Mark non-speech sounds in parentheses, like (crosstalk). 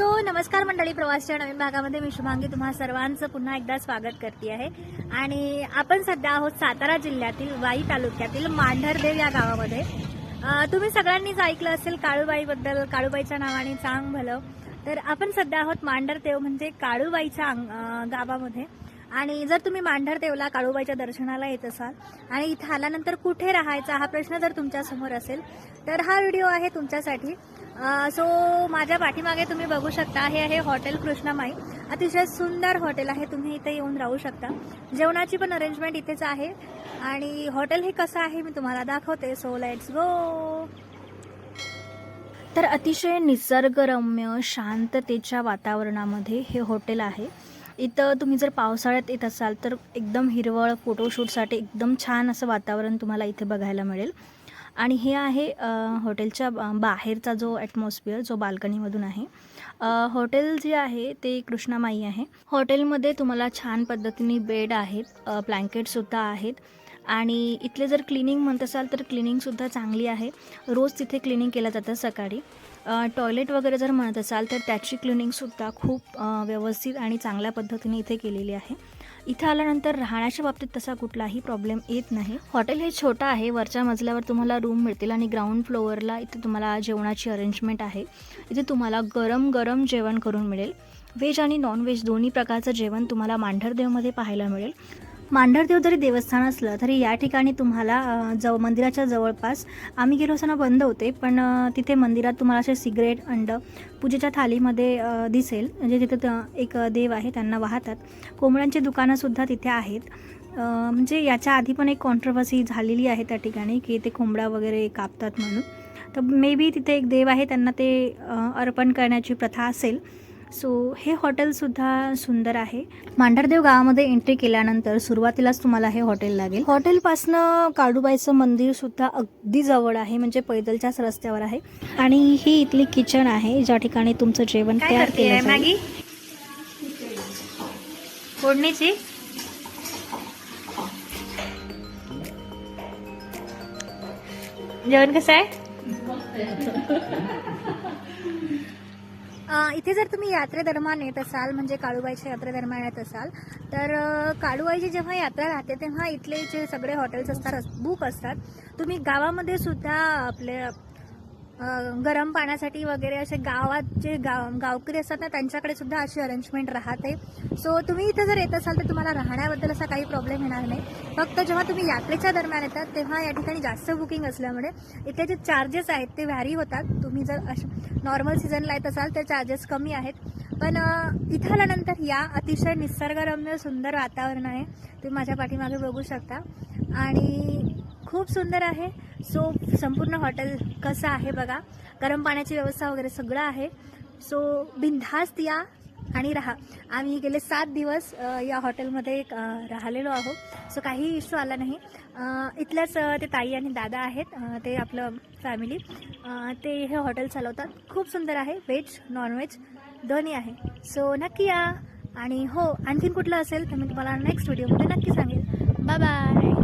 So नमस्कार मंडळी प्रवासच्या नवीन भागामध्ये मी शुभांगी. तुम्हा सर्वांचं पुन्हा एकदा स्वागत करते आहे. आणि आपण सध्या आहोत सातारा जिल्ह्यातील वाई तालुक्यातील मांढरदेव या गावामध्ये. तुम्ही सगळ्यांनीच ऐकलं असेल काळूबाईबद्दल काळूबाईच्या नावाने चांग भलं. तर आपण सध्या आहोत मांढरदेव म्हणजे काळूबाईच्या अंग- गावामध्ये. आणि जर तुम्ही मांढरदेवला काळूबाईच्या दर्शनाला येत असाल आणि इथं आल्यानंतर कुठे राहायचा हा प्रश्न जर तुमच्यासमोर असेल तर हा व्हिडिओ आहे तुमच्यासाठी. सो माझ्या पाठीमागे तुम्ही बघू शकता हे आहे हॉटेल कृष्णामाई. अतिशय सुंदर हॉटेल आहे तुम्ही इथे येऊन राहू शकता. जेवणाची पण अरेंजमेंट इथेच आहे. आणि हॉटेल हे कसं आहे मी तुम्हाला दाखवते. सो लेट्स गो तर अतिशय निसर्गरम्य शांततेच्या वातावरणामध्ये हे हॉटेल आहे. इथं तुम्ही जर पावसाळ्यात येत असाल तर एकदम हिरवळ फोटोशूटसाठी एकदम छान असं वातावरण तुम्हाला इथे बघायला मिळेल. आणि हे आहे हॉटेलच्या बाहेरचा जो ॲटमॉस्फिअर जो बाल्कनीमधून आहे. हॉटेल जे आहे ते कृष्णामाई आहे. हॉटेलमध्ये तुम्हाला छान पद्धतीने बेड आहेत ब्लँकेटसुद्धा आहेत. आणि इथले जर क्लिनिंग म्हणत असाल तर क्लिनिंगसुद्धा चांगली आहे. रोज तिथे क्लिनिंग केलं जातं सकाळी. टॉयलेट वगैरे जर म्हणत असाल तर त्याची क्लिनिंगसुद्धा खूप व्यवस्थित आणि चांगल्या पद्धतीने इथे केलेली आहे. इथं आल्यानंतर राहण्याच्या बाबतीत तसा कुठलाही प्रॉब्लेम येत नाही. हॉटेल हे छोटं आहे. वरच्या मजल्यावर तुम्हाला रूम मिळतील आणि ग्राउंड फ्लोअरला इथे तुम्हाला जेवणाची अरेंजमेंट आहे. इथे तुम्हाला गरम गरम जेवण करून मिळेल. व्हेज आणि नॉन व्हेज दोन्ही प्रकारचं जेवण तुम्हाला मांढरदेवमध्ये पाहायला मिळेल. मांढरदेव जरी देवस्थान असलं तरी या ठिकाणी तुम्हाला जव मंदिराच्या जवळपास आम्ही गेलो असताना बंद होते पण तिथे मंदिरात तुम्हाला असे सिगरेट अंड पूजेच्या थालीमध्ये दिसेल. म्हणजे तिथे एक देव आहे त्यांना वाहतात. कोंबड्यांची दुकानंसुद्धा तिथे आहेत. म्हणजे याच्या आधी पण एक कॉन्ट्रवर्सी झालेली आहे त्या ठिकाणी की ते कोंबडा वगैरे कापतात म्हणून. तर मे बी तिथे एक देव आहे त्यांना ते अर्पण करण्याची प्रथा असेल. सो हे हॉटेलसुद्धा सुंदर आहे. मांढरदेव गावामध्ये एंट्री केल्यानंतर सुरुवातीलाच तुम्हाला हे हॉटेल लागेल. हॉटेलपासनं काडूबाईचं मंदिर सुद्धा अगदी जवळ आहे म्हणजे पैदलच्याच रस्त्यावर आहे. आणि ही इथली किचन आहे ज्या ठिकाणी तुमचं जेवण तयार केलं. मॅगी? फोडणीची? जेवण कसं आहे? (laughs) इथे जर तुम्ही यात्रेदरम्यान येत असाल म्हणजे काळूबाईच्या यात्रेदरम्यान येत असाल तर काळूबाईची जेव्हा यात्रा राहते तेव्हा इथले जे सगळे हॉटेल्स असतात बुक असतात तुम्ही गावामध्ये सुद्धा आपले गरम पाण्यासाठी वगैरे असे गावात जे गाव गावकरी असतात ना त्यांच्याकडे सुद्धा अशी अरेंजमेंट राहते. सो तुम्ही इथं जर येत असाल तर तुम्हाला राहण्याबद्दल असा काही प्रॉब्लेम येणार नाही. फक्त जेव्हा तुम्ही यात्रेच्या दरम्यान येतात तेव्हा या ठिकाणी जास्त बुकिंग असल्यामुळे इथे जे चार्जेस आहेत ते व्हॅरी होतात. तुम्ही जर अश नॉर्मल सीझनला येत असाल तर चार्जेस कमी आहेत. पण इथं आल्यानंतर या अतिशय निसर्गरम्य सुंदर वातावरण आहे. तुम्ही माझ्या पाठीमागे बघू शकता. आणि खूप सुंदर आहे. सो संपूर्ण हॉटेल कसं आहे बघा? गरम पाण्याची व्यवस्था वगैरे सगळं आहे. सो बिनधास्त या आणि राहा. आम्ही गेले सात दिवस या हॉटेलमध्ये राहिलेलो आहोत. सो काही इश्यू आला नाही. इथल्याच ते ताई आणि दादा आहेत. ते आपलं फॅमिली ते हे हॉटेल चालवतात. खूप सुंदर आहे. व्हेज नॉनव्हेज दोन्ही आहे. सो नक्की या. आणि हो आणखीन कुठलं असेल तर मी तुम्हाला नेक्स्ट व्हिडिओमध्ये नक्की सांगेल बाय बाय